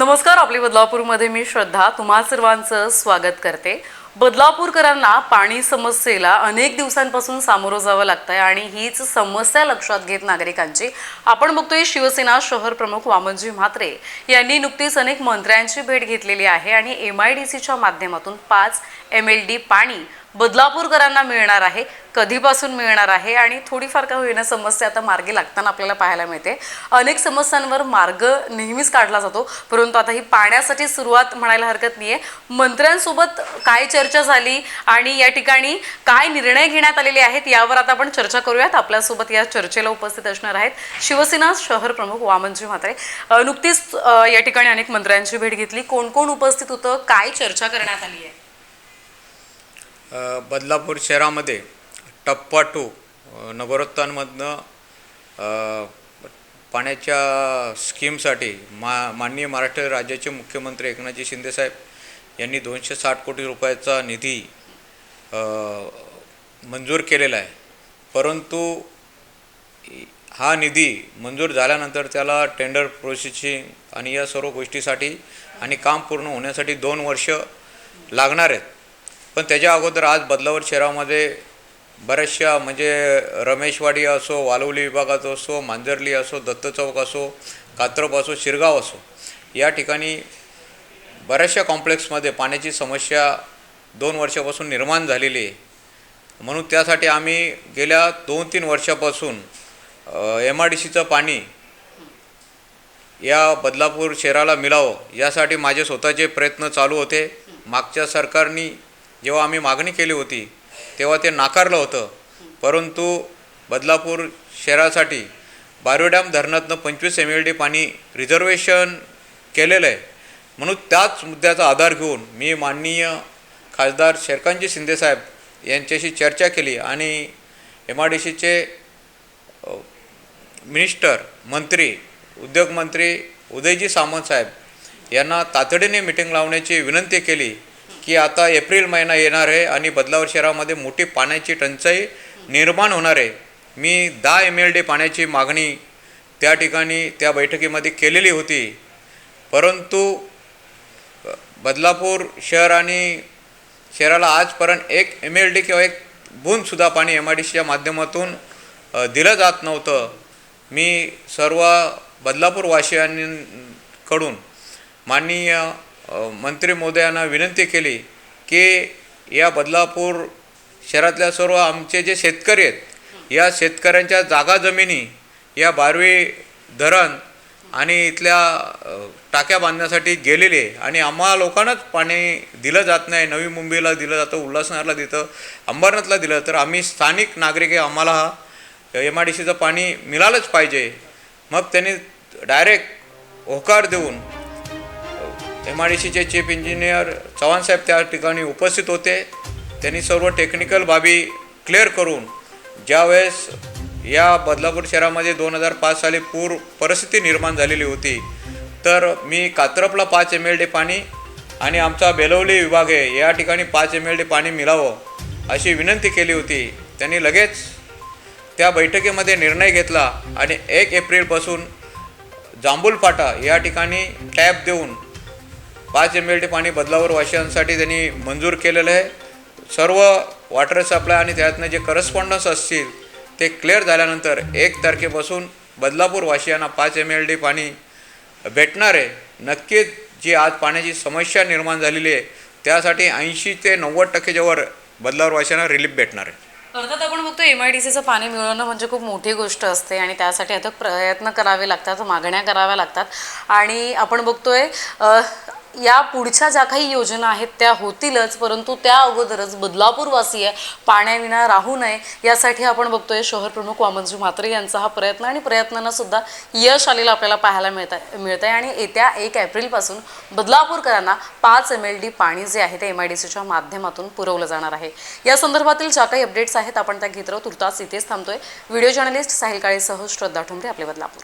नमस्कार आपली बदलापूरमध्ये मी श्रद्धा. तुम्हा सर्वांचं स्वागत करते. बदलापूरकरांना पाणी समस्येला अनेक दिवसांपासून सामोरं जावं लागतंय आणि हीच समस्या लक्षात घेत नागरिकांची. आपण बघतोय शिवसेना शहर प्रमुख वामनजी म्हात्रे यांनी नुकतीच अनेक मंत्र्यांची भेट घेतलेली आहे आणि एम आय डी सीच्या माध्यमातून पाच एम एल डी पाणी बदलापूरकरांना मिळणार आहे कधीपासून मिळणार आहे आणि थोडीफार का होईना समस्या आता मार्गी लागताना आपल्याला पाहायला मिळते. अनेक समस्यांवर मार्ग नेहमीच काढला जातो परंतु आता ही पाण्यासाठी सुरुवात म्हणायला हरकत नाही आहे मंत्र्यांसोबत काय चर्चा झाली आणि या ठिकाणी काय निर्णय घेण्यात आलेले आहेत यावर आता आपण चर्चा करूयात. आपल्यासोबत या चर्चेला उपस्थित असणार आहेत शिवसेना शहर प्रमुख वामनजी म्हात्रे. नुकतीच या ठिकाणी अनेक मंत्र्यांची भेट घेतली. कोण कोण उपस्थित होतं? काय चर्चा करण्यात आली आहे? बदलापूर शहरामध्ये टप्पा टू अ, नगरोत्थानमधनं पाण्याच्या स्कीमसाठी मा माननीय महाराष्ट्र राज्याचे मुख्यमंत्री एकनाथजी शिंदेसाहेब यांनी दोनशे साठ कोटी रुपयाचा निधी मंजूर केलेला आहे. परंतु हा निधी मंजूर झाल्यानंतर त्याला टेंडर प्रोसेसिंग आणि या सर्व गोष्टीसाठी आणि काम पूर्ण होण्यासाठी दोन वर्ष लागणार आहेत. पण त्याच्या अगोदर आज बदलावर शहरामध्ये बऱ्याचशा म्हणजे रमेशवाडी असो वालवली विभागात असो मांजर्ली असो दत्त चौक असो कात्रप असो शिरगाव असो या ठिकाणी बऱ्याचशा कॉम्प्लेक्समध्ये पाण्याची समस्या दोन वर्षापासून निर्माण झालेली आहे. म्हणून त्यासाठी आम्ही गेल्या दोन तीन वर्षापासून एम आर डी सीचं पाणी या बदलापूर शहराला मिळावं यासाठी माझे स्वतःचे प्रयत्न चालू होते. मागच्या सरकारनी जेव्हा आम्ही मागणी केली होती तेव्हा ते नाकारलं होतं. परंतु बदलापूर शहरासाठी बायोडॅम धरणातनं पंचवीस एम एल डी पाणी रिझर्वेशन केलेलं आहे. म्हणून त्याच मुद्द्याचा आधार घेऊन मी माननीय खासदार शेरकांजी शिंदेसाहेब यांच्याशी चर्चा केली आणि एम आर डी सीचे मिनिस्टर मंत्री उद्योगमंत्री उदयजी सामंत साहेब यांना तातडीने मिटिंग लावण्याची विनंती केली. की आता एप्रिल महिना येणार आहे आणि बदलावर शहरामध्ये मोठी पाण्याची टंचाई निर्माण होणार आहे. मी दहा एम एल डी पाण्याची मागणी त्या ठिकाणी त्या बैठकीमध्ये केलेली होती. परंतु बदलापूर शहर आणि शहराला आजपर्यंत एक एम एल डी किंवा एक बूंदसुद्धा पाणी एम आय डी सीच्या माध्यमातून दिलं जात नव्हतं. मी सर्व बदलापूरवासियांकडून माननीय मंत्री महोदयांना विनंती केली की या बदलापूर शहरातल्या सर्व आमचे जे शेतकरी आहेत या शेतकऱ्यांच्या जागा जमिनी या बारवी धरण आणि इथल्या टाक्या बांधण्यासाठी गेलेले आहे आणि आम्हा लोकांनाच पाणी दिलं जात नाही नवी मुंबईला दिलं जातं उल्हासनगरला देतं अंबरनाथला दिलं तर आम्ही स्थानिक नागरिक आहे आम्हाला हा एम आय डी सीचं पाणी मिळालंच पाहिजे. मग त्यांनी डायरेक्ट होकार देऊन एम आय डी सीचे चीफ इंजिनियर चव्हाणसाहेब त्या ठिकाणी उपस्थित होते. त्यांनी सर्व टेक्निकल बाबी क्लिअर करून ज्यावेळेस या बदलापूर शहरामध्ये दोन हजार पाच साली पूर परिस्थिती निर्माण झालेली होती तर मी कात्रपला पाच एम एल डी पाणी आणि आमचा बेलवली विभाग आहे या ठिकाणी पाच एम एल डी पाणी मिळावं अशी विनंती केली होती. त्यांनी लगेच त्या बैठकीमध्ये निर्णय घेतला आणि एक एप्रिलपासून जांभूल फाटा या ठिकाणी टॅप देऊन पाच एम एल टी पाणी बदलावर वाशियांसाठी त्यांनी मंजूर केलेलं आहे. सर्व वॉटर सप्लाय आणि त्यातनं जे करस्पॉन्डन्स असतील ते क्लिअर झाल्यानंतर एक तारखेपासून बदलापूर वाशियांना पाच एम एल डी पाणी भेटणार आहे. नक्कीच जी आज पाण्याची समस्या निर्माण झालेली आहे त्यासाठी ऐंशी ते नव्वद टक्के जवळ बदलावर वाशियांना रिलीफ भेटणार आहे. अर्थात आपण बघतो एम आय डी सीचं पाणी मिळवणं म्हणजे खूप मोठी गोष्ट असते आणि त्यासाठी अथक प्रयत्न करावे लागतात मागण्या कराव्या लागतात. आणि आपण बघतोय या पुढच्या ज्या काही योजना आहेत त्या होतीलच परंतु त्या अगोदरच बदलापूरवासीय पाण्याविना राहू नये यासाठी आपण बघतोय शहर प्रमुख वामनजी म्हात्रे यांचा हा प्रयत्न आणि प्रयत्नांना सुद्धा यश आलेलं आपल्याला पाहायला मिळत मिळत आहे आणि येत्या एक एप्रिलपासून बदलापूरकरांना पाच एम एल डी पाणी जे आहे ते एम आय डी सीच्या माध्यमातून पुरवलं जाणार आहे. या संदर्भातील ज्या काही अपडेट्स आहेत आपण त्या घेत राहू. तुर्तास इथेच थांबतोय. व्हिडिओ जर्नलिस्ट साहिल काळेसह श्रद्धा ठुमरे आपले बदलापूर.